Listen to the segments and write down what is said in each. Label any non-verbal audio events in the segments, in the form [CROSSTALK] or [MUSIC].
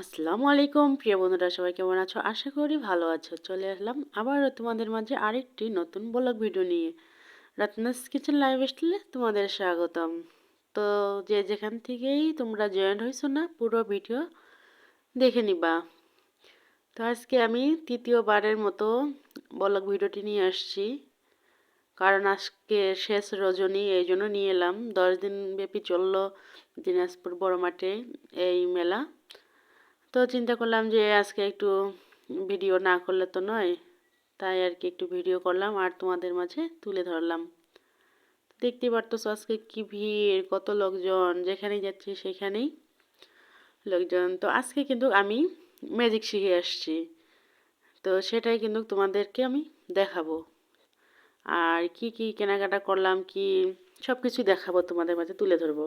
আসসালামু আলাইকুম। প্রিয় বন্ধুরা, সবাই কেমন আছো? আশা করি ভালো আছো। চলে আসলাম আবারও তোমাদের মাঝে আরেকটি নতুন ব্লগ ভিডিও নিয়ে। রত্নাস কিচেন লাইভ স্টাইলে তোমাদের স্বাগতম। তো যে যেখান থেকেই তোমরা জয়েন্ট হয়েছো না, পুরো ভিডিও দেখে নিবা। তো আজকে আমি তৃতীয়বারের মতো ব্লগ ভিডিওটি নিয়ে আসছি। কারণ আজকে শেষ রজনী, এই জন্য নিয়ে এলাম। দশ দিন ব্যাপী চলল দিনাজপুর বড় মাঠে এই মেলা। তো চিন্তা করলাম যে আজকে একটু ভিডিও না করলে তো নয়, তাই আর কি একটু ভিডিও করলাম আর তোমাদের মাঝে তুলে ধরলাম। দেখতে পারতো আজকে কি ভিড়, কত লোকজন যেখানেই যাচ্ছি সেখানেই লোকজন। তো আজকে কিন্তু আমি ম্যাজিক শিখে আসছি, তো সেটাই কিন্তু তোমাদেরকে আমি দেখাবো। আর কি কি কেনাকাটা করলাম, কি সব কিছুই দেখাবো তোমাদের মাঝে তুলে ধরবো।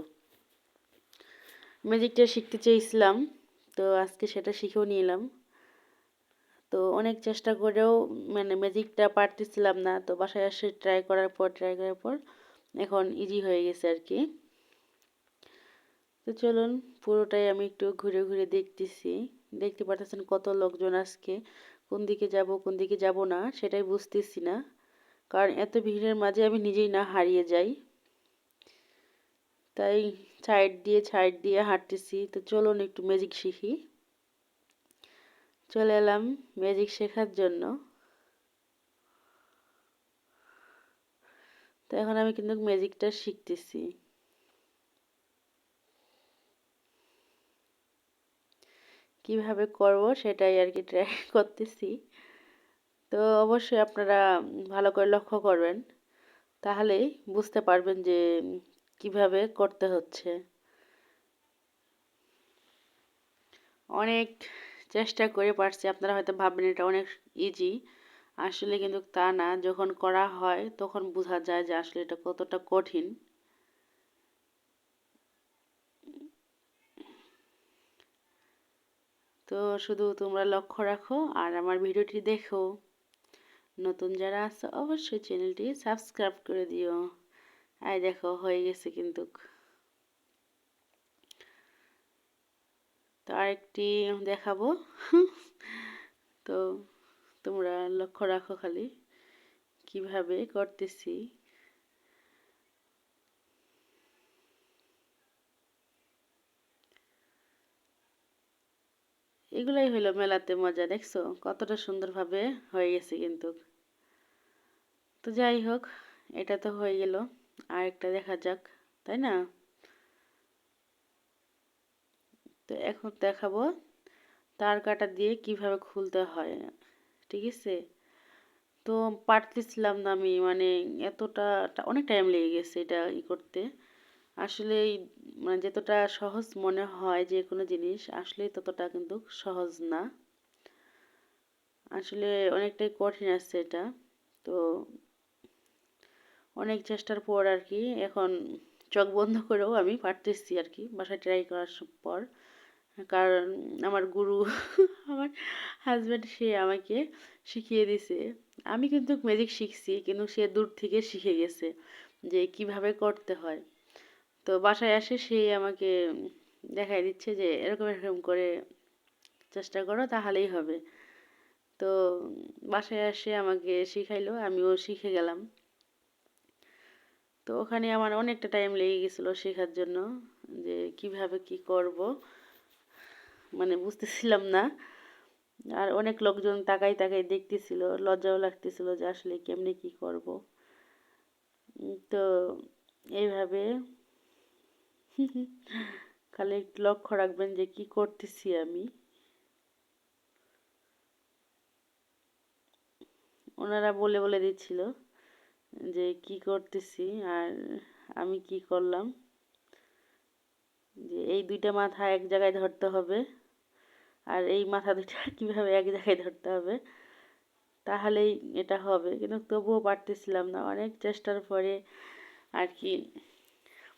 ম্যাজিকটা শিখতে চেয়েছিলাম তো আজকে সেটা শিখেও নিলাম। তো অনেক চেষ্টা করেও মানে ম্যাজিকটা পারতেছিলাম না। তো বাসায় এসে ট্রাই করার পর ট্রাই করার পর এখন ইজি হয়ে গেছে আর কি। তো চলুন, পুরোটাই আমি একটু ঘুরে ঘুরে দেখতেছি। দেখতে পারতেছেন কত লোকজন আজকে। কোন দিকে যাব, কোন দিকে যাব না, সেটাই বুঝতেছি না। কারণ এত ভিড়ের মাঝে আমি নিজেই না হারিয়ে যাই। তাই সাইড দিয়ে সাইড দিয়ে হাঁটতেছি। তো চলুন একটু ম্যাজিক শিখি। চলে এলাম ম্যাজিক শেখার জন্য। তো এখন আমি কিন্তু ম্যাজিকটা শিখতেছি। কীভাবে করব সেটাই আর কি ট্রাই করতেছি। তো অবশ্যই আপনারা ভালো করে লক্ষ্য করবেন। তাহলেই বুঝতে পারবেন যে কীভাবে করতে হচ্ছে। অনেক চেষ্টা করে পারছি, আপনারা হয়তো ভাববেন এটা অনেক ইজি আসলে কিন্তু তা না, যখন করা হয় তখন বোঝা যায় যে আসলে এটা কতটা কঠিন। তো শুধু তোমরা লক্ষ্য রাখো আর আমার ভিডিওটি দেখো। নতুন যারা আছে অবশ্যই চ্যানেলটি সাবস্ক্রাইব করে দিও। আই দেখো, হয়ে গেছে কিন্তু। তো আরেকটি দেখাবো। তো তোমরা লক্ষ্য রাখো খালি, কীভাবে করতেছি। এগুলাই হলো মেলাতে মজা, দেখছ? কতটা সুন্দরভাবে হয়ে গেছে কিন্তু। তো যাই হোক, এটা তো হয়ে গেল। আরেকটা দেখা যাক, তাই না? তো এখন দেখাবো তার কাটা দিয়ে কীভাবে খুলতে হয়, ঠিক আছে? তো পারতেছিলাম না আমি মানে এতটা অনেক টাইম লেগে গেছে এটা ই করতে। আসলে মানে যতটা সহজ মনে হয় যে কোনো জিনিস আসলে ততটা কিন্তু সহজ না। আসলে অনেকটাই কঠিন আছে এটা, তো অনেক চেষ্টার পর আর কি এখন চোখ বন্ধ করেও আমি পারতেছি আর কি, বাসায় ট্রাই করার পর। কারণ আমার গুরু, আমার হাজব্যান্ড সে আমাকে শিখিয়ে দিছে। আমি কিন্তু ম্যাজিক শিখছি, কিন্তু সে দূর থেকে শিখে গেছে যে কীভাবে করতে হয়। তো বাসায় আসে সে আমাকে দেখাই দিচ্ছে যে এরকম এরকম করে চেষ্টা করো, তাহলেই হবে। তো বাসায় আসে আমাকে শিখাইলো, আমিও শিখে গেলাম। তো ওখানে আমার অনেকটা টাইম লেগে গেছিল শেখার জন্য, যে কীভাবে কি করব মানে বুঝতেছিলাম না। আর অনেক লোকজন তাকাই তাকাই দেখতেছিল, লজ্জাও লাগতেছিল যে আসলে কেমনে কি করব। তো এইভাবে [LAUGHS] খালি লক্ষ্য রাখবেন যে কি করতেছি আমি। ওনারা বলে বলে দিচ্ছিল যে কি করতেছি আর আমি কি করলাম? যে এই দুইটা মাথা এক জায়গায় ধরতে হবে আর এই মাথা দুইটা [LAUGHS] কীভাবে এক জায়গায় ধরতে হবে? তাহলেই এটা হবে। কিন্তু তবুও পারতেছিলাম না। অনেক চেষ্টার পরে আর কি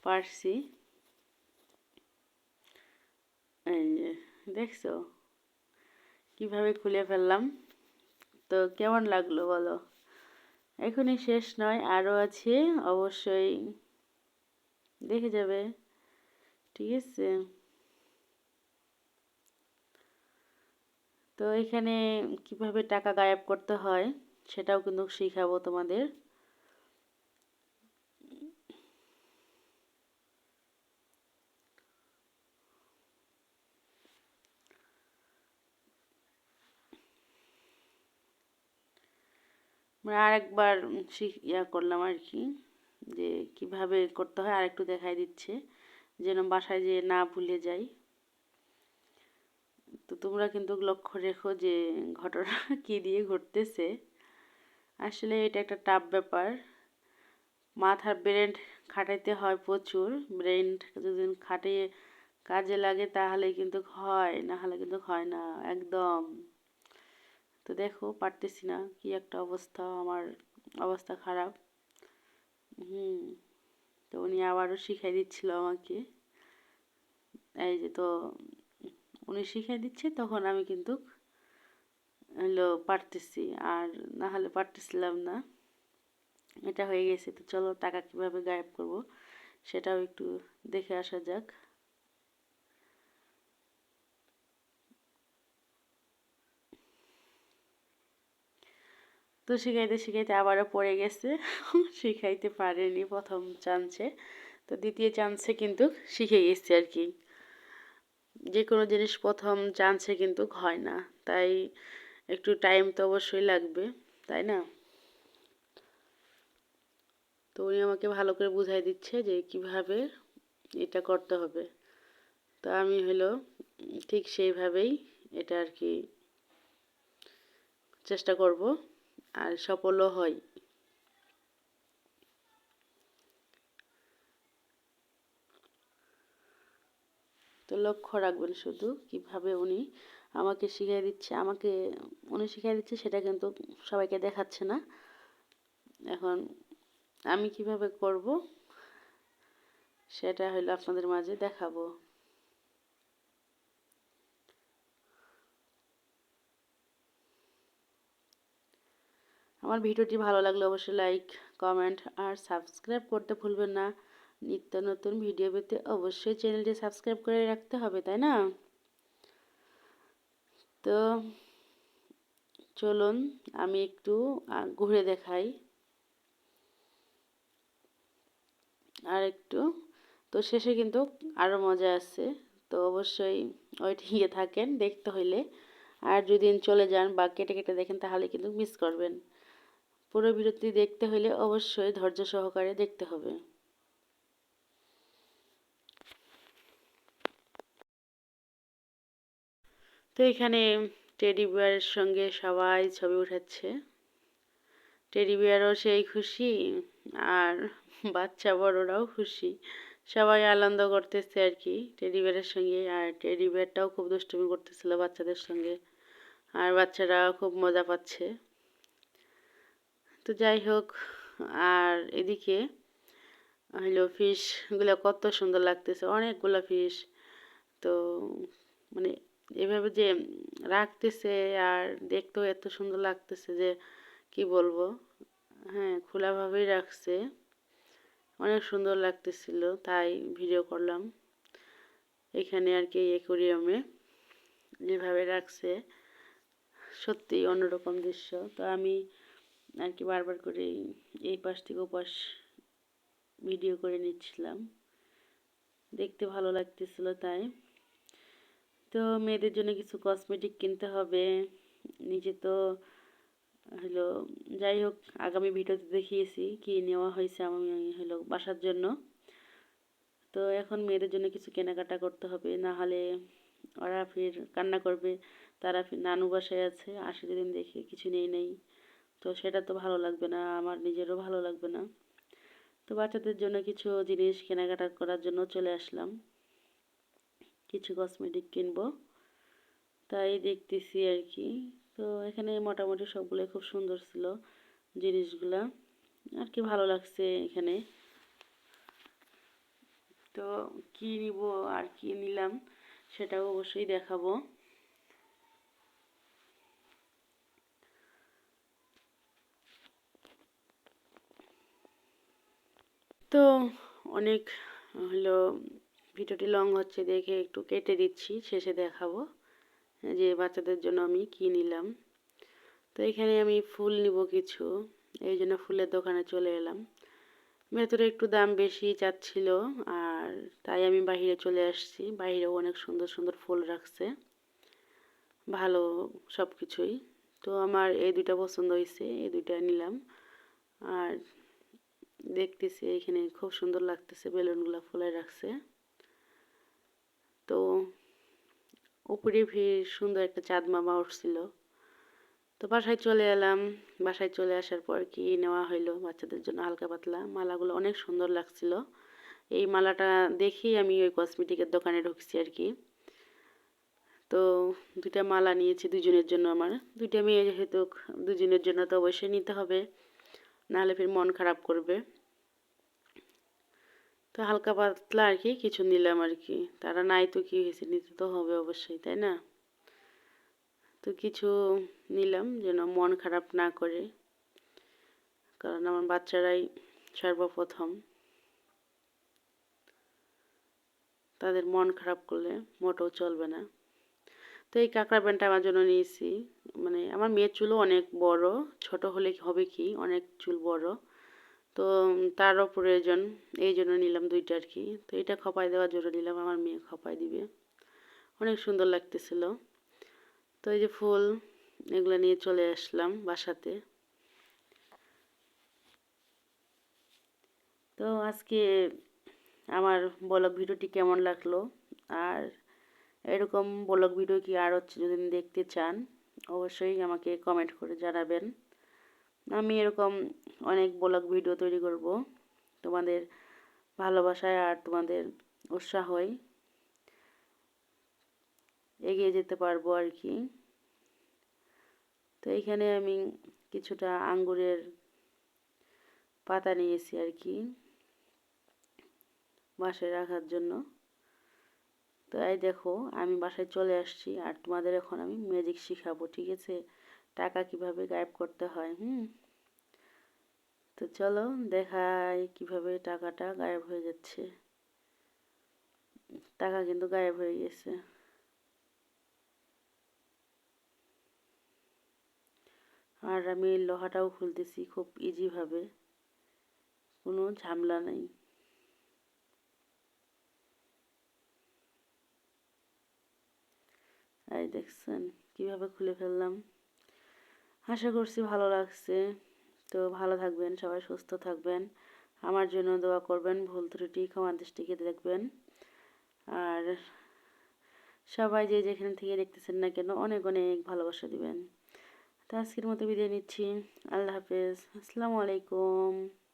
পারছি। এই যে, দেখছ? কীভাবে খুলে ফেললাম? তো কেমন লাগল বলো? এখনই শেষ নয়, আরও আছে, অবশ্যই দেখে যাবে। ঠিক আছে? তো এখানে কীভাবে টাকা গায়েব করতে হয় সেটাও কিন্তু শিখাবো তোমাদের। মানে আরেকবার ইয়া করলাম আর কি, যে কীভাবে করতে হয় আরেকটু দেখাই দিচ্ছে, যেন বাসায় যে না ভুলে যাই। তো তোমরা কিন্তু লক্ষ্য রেখো যে ঘটনা [LAUGHS] কী দিয়ে ঘটতেছে। আসলে এটা একটা টাফ ব্যাপার। মাথার ব্রেন খাটাইতে হয় প্রচুর। ব্রেন যদি খাটিয়ে কাজে লাগে তাহলে কিন্তু হয়, না হলে কিন্তু হয় না, একদম। তো দেখো, পারতেছি না, কি একটা অবস্থা, আমার অবস্থা খারাপ। হুম, তো উনি আবারও শিখাই দিচ্ছিল আমাকে। এই যে তো, উনি শিখাই দিচ্ছে, তখন আমি কিন্তু হলো পারতেছি, আর না হলে পারতেছিলাম না। এটা হয়ে গেছে, তো চলো টাকা কীভাবে গায়েব করব, সেটাও একটু দেখে আসা যাক। তো শিখাইতে শিখাইতে আবারও পড়ে গেছে। শিখাইতে পারেনি প্রথম চান্সে তো দ্বিতীয় চান্সে কিন্তু শিখে গেছে আর কি। যে কোনো জিনিস প্রথম চান্সে কিন্তু হয় না। তাই একটু টাইম তো অবশ্যই লাগবে, তাই না? তো উনি আমাকে ভালো করে বুঝাই দিচ্ছে যে কীভাবে এটা করতে হবে। তো আমি হলো ঠিক সেইভাবেই এটা আর কি চেষ্টা করব। আর সফলও হয়। তো লক্ষ্য রাখবেন শুধু কীভাবে উনি আমাকে শিখিয়ে দিচ্ছে, আমাকে উনি শিখিয়ে দিচ্ছে সেটা কিন্তু সবাইকে দেখাচ্ছে না। এখন আমি কীভাবে করব সেটা হলো আপনাদের মাঝে দেখাবো। আমার ভিডিওটি ভালো লাগলে অবশ্যই লাইক কমেন্ট আর সাবস্ক্রাইব করতে ভুলবেন না। নিত্য নতুন ভিডিও পেতে অবশ্যই চ্যানেলটি সাবস্ক্রাইব করে রাখতে হবে, তাই না? তো চলুন আমি একটু ঘুরে দেখাই। আর একটু, তো শেষে কিন্তু আরও মজা আছে, তো অবশ্যই ওইটিকে থাকেন দেখতে হইলে। আর যদি চলে যান বা কেটে কেটে দেখেন তাহলে কিন্তু মিস করবেন। পুরো বিরতি দেখতে হলে অবশ্যই ধৈর্য সহকারে দেখতে হবে। তো এখানে টেডি বিয়ারের সঙ্গে সবাই ছবি উঠাচ্ছে। টেডি বিয়ারও সেই খুশি আর বাচ্চা বড়রাও খুশি। সবাই আনন্দ করতেছে আর কি টেডি বিয়ারের সঙ্গে আর টেডি বিয়ারটাও খুব দুষ্টুমি করতেছিল বাচ্চাদের সঙ্গে। আর বাচ্চারা খুব মজা পাচ্ছে। তো যাই হোক, আর এদিকে, হইল ফিশগুলো কত সুন্দর লাগতেছে, অনেকগুলো ফিশ তো মানে এভাবে যে রাখতেছে আর দেখতেও এত সুন্দর লাগতেছে যে কি বলব হ্যাঁ খোলাভাবেই রাখছে। অনেক সুন্দর লাগতেছিল, তাই ভিডিও করলাম। এখানে আর কি একুরিয়ামে যেভাবে রাখছে সত্যি অন্যরকম দৃশ্য। তো আমি আর কি বারবার করে এই পাশ থেকে ওপাশ ভিডিও করে নিচ্ছিলাম। দেখতে ভালো লাগতেছিল তাই। তো মেয়েদের জন্য কিছু কসমেটিক কিনতে হবে। নিজে তো হলো, যাই হোক, আগামী ভিডিওতে দেখিয়েছি কি নেওয়া হয়েছে আমি হলো বাসার জন্য। তো এখন মেয়েদের জন্য কিছু কেনাকাটা করতে হবে। না হলে ওরা ফির কান্না করবে। তারা নানু বাসায় আছে আসে যেদিন দেখে কিছু নেই নেই। তো সেটা তো ভালো লাগবে না, আমার নিজেরও ভালো লাগবে না। তো বাচ্চাদের জন্য কিছু জিনিস কেনাকাটা করার জন্য চলে আসলাম। কিছু কসমেটিক কিনবো। তাই দেখতেছি আর কি। তো এখানে মোটামুটি সবগুলো খুব সুন্দর ছিল জিনিসগুলা। আর কি ভালো লাগছে এখানে। তো কি নিব আর কি নিলাম সেটাও অবশ্যই দেখাবো। তো অনেক হলো ভিডিওটি লং হচ্ছে দেখে একটু কেটে দিচ্ছি, শেষে দেখাবো যে বাচ্চাদের জন্য আমি কি নিলাম। তো এখানে আমি ফুল নিব কিছু, এই জন্য ফুলের দোকানে চলে এলাম। ভেতরে একটু দাম বেশি চাচ্ছিল আর তাই আমি বাহিরে চলে আসছি, বাহিরেও অনেক সুন্দর সুন্দর ফুল রাখছে, ভালো সব কিছুই তো আমার এই দুইটা পছন্দ হয়েছে এই দুইটা নিলাম। আর দেখতেছি এখানে খুব সুন্দর লাগতেছে বেলুনগুলো ফুলে রাখছে। তো উপরে ভিড় সুন্দর একটা চাঁদ মামা উঠছিল। তো বাসায় চলে এলাম। বাসায় চলে আসার পর কি নেওয়া হইল? বাচ্চাদের জন্য হালকা পাতলা। মালাগুলো অনেক সুন্দর লাগছিল। এই মালাটা দেখেই আমি ওই কসমেটিকের দোকানে ঢুকছি আর কি। তো দুইটা মালা নিয়েছি দুজনের জন্য আমার। দুইটা মেয়ে যেহেতু দুজনের জন্য তো অবশ্যই নিতে হবে। নাহলে ফির মন খারাপ করবে। তো হালকা পাতলা আর কি কিছু নিলাম আর কি। তারা নাই তো কি হয়েছে, নিতে তো হবে অবশ্যই, তাই না? তো কিছু নিলাম যেন মন খারাপ না করে, কারণ আমার বাচ্চারাই সর্বপ্রথম। তাদের মন খারাপ করলে মোটেও চলবে না। তো এই কাঁকড়া প্যান্টটা আমার জন্য নিয়েছি। মানে আমার মেয়ের চুলও অনেক বড়, ছোট হলে হবে কি, অনেক চুল বড়। তো তারও প্রয়োজন, এই জন্য নিলাম দুইটা আর কি তো এটা খপায় দেওয়ার জন্য নিলাম, আমার মেয়ে খপায় দিবে। অনেক সুন্দর লাগতেছিল। তো এই যে ফুল, এগুলো নিয়ে চলে আসলাম বাসাতে। তো আজকে আমার ব্লগ ভিডিওটি কেমন লাগল? আর এরকম ব্লগ ভিডিও কি আরও যদি দেখতে চান, অবশ্যই আমাকে কমেন্ট করে জানাবেন। আমি এরকম অনেক ব্লগ ভিডিও তৈরি করব তোমাদের ভালোবাসায় আর তোমাদের উৎসাহই এগিয়ে যেতে পারব আর কি। তো এইখানে আমি কিছুটা আঙ্গুরের পাতা নিয়েছি আর কি বাসায় রাখার জন্য। তো এই দেখো, আমি বাসায় চলে আসছি আর তোমাদের এখন আমি ম্যাজিক শিখাবো, ঠিক আছে? টাকা কীভাবে গায়েব করতে হয়, হুম? তো চলো দেখাই কীভাবে টাকাটা গায়েব হয়ে যাচ্ছে। টাকা কিন্তু গায়েব হয়ে গেছে। আর আমি লোহাটাও খুলতেছি খুব ইজিভাবে কোনো ঝামেলা নেই। এই দেখছেন, কীভাবে খুলে ফেললাম? আশা করছি ভালো লাগছে। তো ভালো থাকবেন, সবাই সুস্থ থাকবেন। আমার জন্য দোয়া করবেন, ভুল ত্রুটি, ক্ষমা দৃষ্টিকে দেখবেন। আর সবাই যে যেখানে থেকে দেখতেছেন না কেন, অনেক অনেক ভালোবাসা দিবেন। তো আজকের মতো বিদায় নিচ্ছি। আল্লাহ হাফেজ। আসসালামু আলাইকুম।